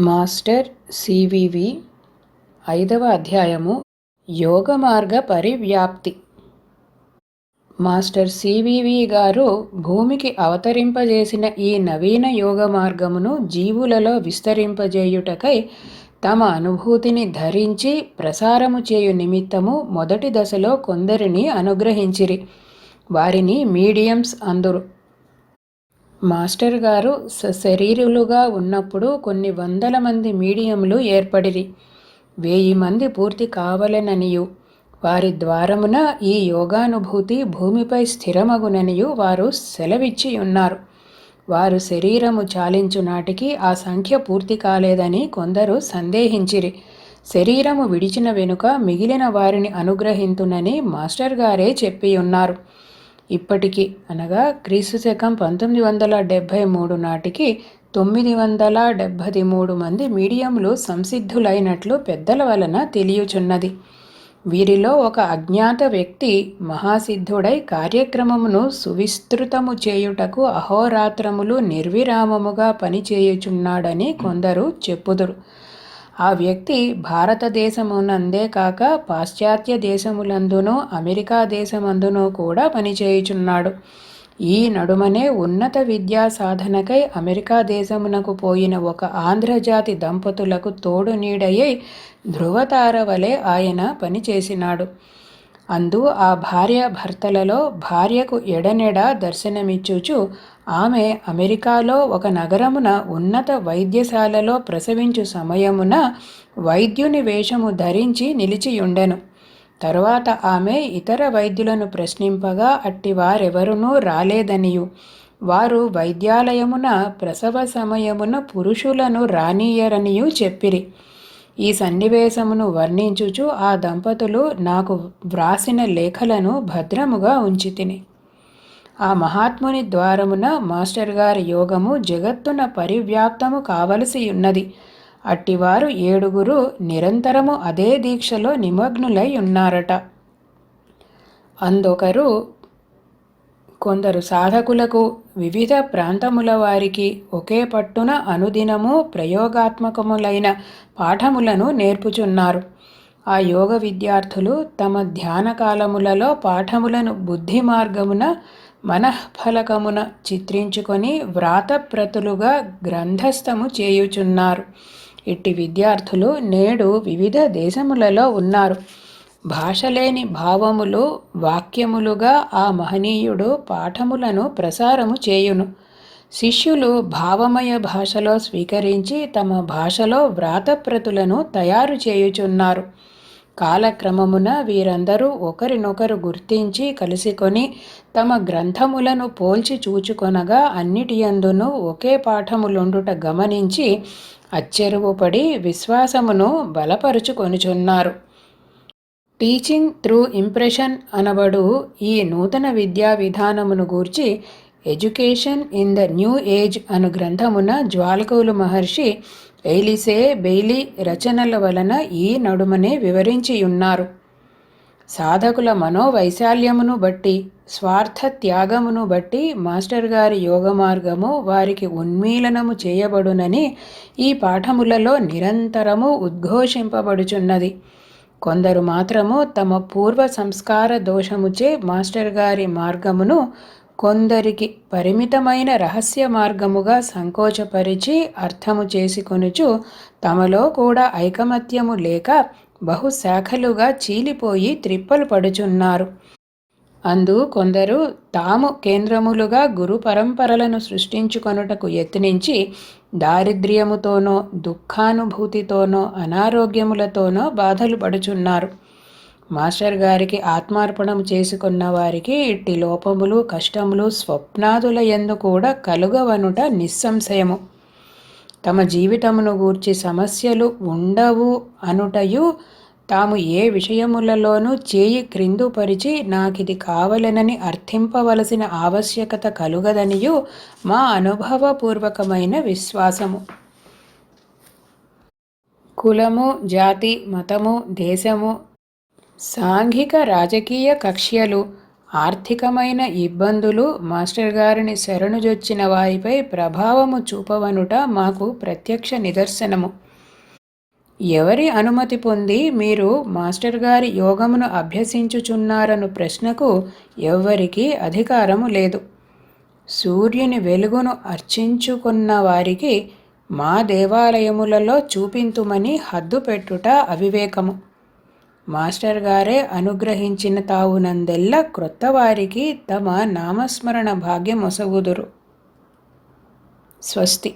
Master CVV ఐదవ అధ్యాయము యోగ మార్గ పరివ్యాప్తి. మాస్టర్ సివివి గారు భూమికి అవతరింపజేసిన ఈ నవీన యోగ మార్గమును జీవులలో విస్తరింపజేయుటకై తమ అనుభూతిని ధరించి ప్రసారము చేయు నిమిత్తము మొదటి దశలో కొందరిని అనుగ్రహించిరి. వారిని మీడియంస్ అందురు. మాస్టర్ గారు సశరీరులుగా ఉన్నప్పుడు కొన్ని వందల మంది మీడియంలు ఏర్పడిరి. వెయ్యి మంది పూర్తి కావలెననియు. వారి ద్వారమున ఈ యోగానుభూతి భూమిపై స్థిరమగుననియు వారు సెలవిచ్చి ఉన్నారు. వారు శరీరము చాలించు నాటికి ఆ సంఖ్య పూర్తి కాలేదని కొందరు సందేహించిరి. శరీరము విడిచిన వెనుక మిగిలిన వారిని అనుగ్రహింతునని మాస్టర్ గారే చెప్పి ఉన్నారు ఇప్పటికి అనగా క్రీస్తు శకం పంతొమ్మిది వందల డెబ్భై మూడు నాటికి తొమ్మిది వందల డెబ్భై మూడు మంది మీడియంలు సంసిద్ధులైనట్లు పెద్దల వలన తెలియచున్నది. వీరిలో ఒక అజ్ఞాత వ్యక్తి మహాసిద్ధుడై కార్యక్రమమును సువిస్తృతము చేయుటకు అహోరాత్రములు నిర్విరామముగా పనిచేయుచున్నాడని కొందరు చెప్పుదురు. ఆ వ్యక్తి భారతదేశమునందే కాక పాశ్చాత్య దేశములందునూ అమెరికా దేశమందునూ కూడా పనిచేయుచున్నాడు. ఈ నడుమనే ఉన్నత విద్యా సాధనకై అమెరికా దేశమునకు పోయిన ఒక ఆంధ్రజాతి దంపతులకు తోడు నీడయ్యై ధృవతార వలె ఆయన పనిచేసినాడు. అందు ఆ భార్య భర్తలలో భార్యకు ఎడనెడ దర్శనమిచ్చుచు ఆమె అమెరికాలో ఒక నగరమున ఉన్నత వైద్యశాలలో ప్రసవించు సమయమున వైద్యుని వేషము ధరించి నిలిచియుండెను. తరువాత ఆమె ఇతర వైద్యులను ప్రశ్నింపగా అట్టి వారెవరునూ రాలేదనియు. వారు వైద్యాలయమున ప్రసవ సమయమున పురుషులను రానీయరనియు చెప్పిరి. ఈ సన్నివేశమును వర్ణించుచు ఆ దంపతులు నాకు వ్రాసిన లేఖలను భద్రముగా ఉంచి తిని ఆ మహాత్ముని ద్వారమున మాస్టర్ గారి యోగము జగత్తున పరివ్యాప్తము కావలసి ఉన్నది. అట్టివారు ఏడుగురు నిరంతరము అదే దీక్షలో నిమగ్నులై ఉన్నారట. అందొకరు కొందరు సాధకులకు వివిధ ప్రాంతముల వారికి ఒకే పట్టున అనుదినము ప్రయోగాత్మకములైన పాఠములను నేర్పుచున్నారు. ఆ యోగ విద్యార్థులు తమ ధ్యాన కాలములలో పాఠములను బుద్ధి మార్గమున మనఃఫలకమున చిత్రించుకొని వ్రాతప్రతులుగా గ్రంథస్థము చేయుచున్నారు. ఇట్టి విద్యార్థులు నేడు వివిధ దేశములలో ఉన్నారు. భాషలేని భావములు వాక్యములుగా ఆ మహనీయుడు పాఠములను ప్రసారము చేయును. శిష్యులు భావమయ భాషలో స్వీకరించి తమ భాషలో వ్రాతప్రతులను తయారు చేయుచున్నారు. కాలక్రమమున వీరందరూ ఒకరినొకరు గుర్తించి కలిసికొని తమ గ్రంథములను పోల్చి చూచుకొనగా అన్నిటియందును ఒకే పాఠములుండుట గమనించి అచ్చెరువుపడి విశ్వాసమును బలపరుచుకొనుచున్నారు. టీచింగ్ త్రూ ఇంప్రెషన్ అనబడు ఈ నూతన విద్యా విధానమును గూర్చి education in the new age అను గ్రంథమున జ్వాలకౌలు మహర్షి ఎయిలిసే బెయిలీ రచనల వలన ఈ నడుమనే వివరించి ఉన్నారు సాధకుల మనోవైశాల్యమును బట్టి స్వార్థ త్యాగమును బట్టి మాస్టర్ గారి యోగ మార్గము వారికి ఉన్మీలనము చేయబడునని ఈ పాఠములలో నిరంతరము ఉద్ఘోషింపబడుచున్నది. కొందరు మాత్రము తమ పూర్వ సంస్కార దోషముచే మాస్టర్ గారి మార్గమును కొందరికి పరిమితమైన రహస్య మార్గముగా సంకోచపరిచి అర్థము చేసుకొనుచు తమలో కూడా ఐకమత్యము లేక బహుశాఖలుగా చీలిపోయి త్రిప్పలు పడుచున్నారు. అందు కొందరు తాము కేంద్రములుగా గురు పరంపరలను సృష్టించుకొనుటకు యత్నించి దారిద్ర్యముతోనో దుఃఖానుభూతితోనో అనారోగ్యములతోనో బాధలు పడుచున్నారు. మాస్టర్ గారికి ఆత్మార్పణం చేసుకున్న వారికి ఇట్టి లోపములు కష్టములు స్వప్నాదుల ఎందు కూడా కలుగవనుట నిస్సంశయము. తమ జీవితమును గూర్చి సమస్యలు ఉండవు అనుటయు తాము ఏ విషయములలోనూ చేయి క్రిందుపరిచి నాకిది కావలెనని అర్థింపవలసిన ఆవశ్యకత కలుగదనియు మా అనుభవపూర్వకమైన విశ్వాసము. కులము జాతి మతము దేశము సాంఘిక రాజకీయ కక్ష్యలు ఆర్థికమైన ఇబ్బందులు మాస్టర్ గారిని శరణుజొచ్చిన వారిపై ప్రభావము చూపవనుట మాకు ప్రత్యక్ష నిదర్శనము. ఎవరి అనుమతి పొంది మీరు మాస్టర్ గారి యోగమును అభ్యసించుచున్నారను ప్రశ్నకు ఎవ్వరికీ అధికారము లేదు. సూర్యుని వెలుగును అర్చించుకున్న వారికి మా దేవాలయములలో చూపింతుమని హద్దు పెట్టుట అవివేకము. మాస్టర్ గారే అనుగ్రహించిన తావునందెల్ల క్రొత్తవారికి తమ నామస్మరణ భాగ్యమొసగుదురు. స్వస్తి.